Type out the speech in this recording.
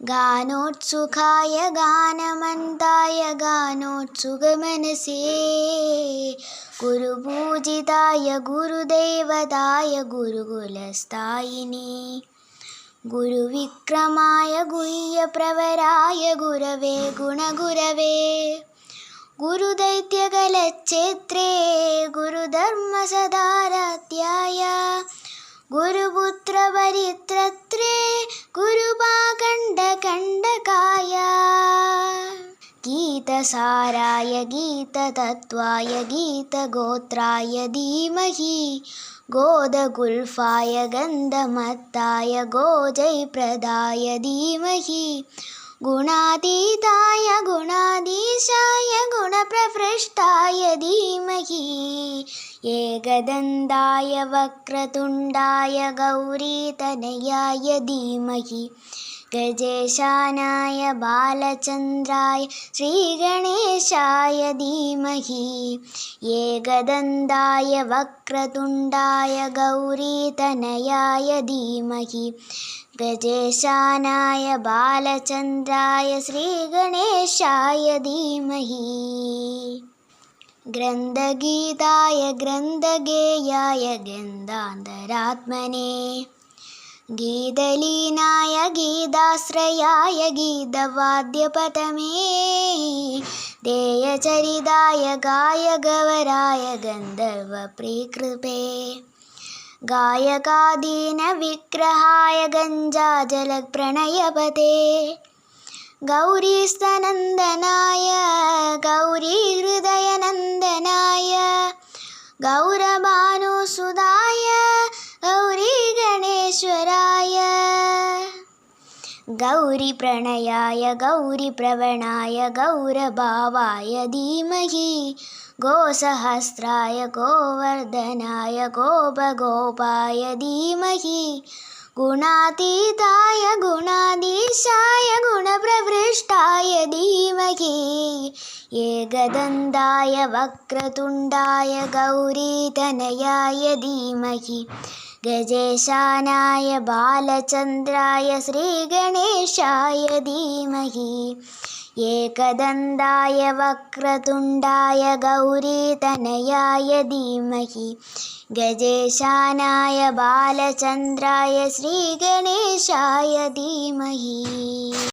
गानोत्सुकाय गानमन्ताय गानोत्सुकमनसे गुरुपूजिताय गुरुदेवताय गुरुकुलस्थायिने गुरुविक्रमाय गुह्यप्रवराय गुरवे गुणगुरवे गुरुदैत्यकलच्छेत्रे गुरुधर्मसदाराध्याय गुरुपुत्रपरित्रत्रे गुरुपाखण्डकण्डकाय गीतसाराय गीततत्त्वाय गीतगोत्राय धीमहि। गोदगुल्फाय गन्धमत्ताय गोजयप्रदाय धीमहि। गुणातीताय एकदन्ताय वक्रतुण्डाय गौरीतनयाय धीमहि। गजेशानाय बालचन्द्राय श्रीगणेशाय धीमहि। एकदन्ताय वक्रतुण्डाय गौरीतनयाय धीमहि। गजेशानाय बालचन्द्राय श्रीगणेशाय धीमहि ഗ്രന്ഥഗീതായ ഗ്രന്ഥഗേയായ ഗന്ധാന്തരാത്മനെ. ഗീതലീനായ ഗീതാശ്രയായ ഗീതവാദ്യപഥമേ ദേയചരിതായ ഗായകവരായ ഗന്ധർവപ്രീകൃപേ ഗഞ്ചാജല ഗഞ്ചാജലപ്രണയപതേ ഗൗരീസ്തനന്ദനായ ഗൗരീഹൃദയ ഗൗരവാനുസുതായ ഗൗരി ഗണേശ്വരായ. ഗൗരി പ്രണയായ ഗൗരി പ്രവണായ ഗൗരഭാവായ ധീമഹി ഗോസഹസ്രായ ഗോവർദ്ധനായ ഗോപഗോപായ ധീമഹി ഗുണാതീതായ ഗുണാധീശായ ഗുണപ്രവൃഷ്ടായ ധീമഹി. ഏകദന്തായ വക്രതുണ്ടായ ഗൗരീതനയായ ധീമഹി. ഗജേശാനായ ബാലചന്ദ്രായ ശ്രീഗണേശായ ധീമഹി. ഏകദന്തായ വക്രതുണ്ടായ ഗൗരീതനയായ ധീമഹി. ഗജേശാനായ ബാലചന്ദ്രായ ശ്രീഗണേശായ ധീമഹി.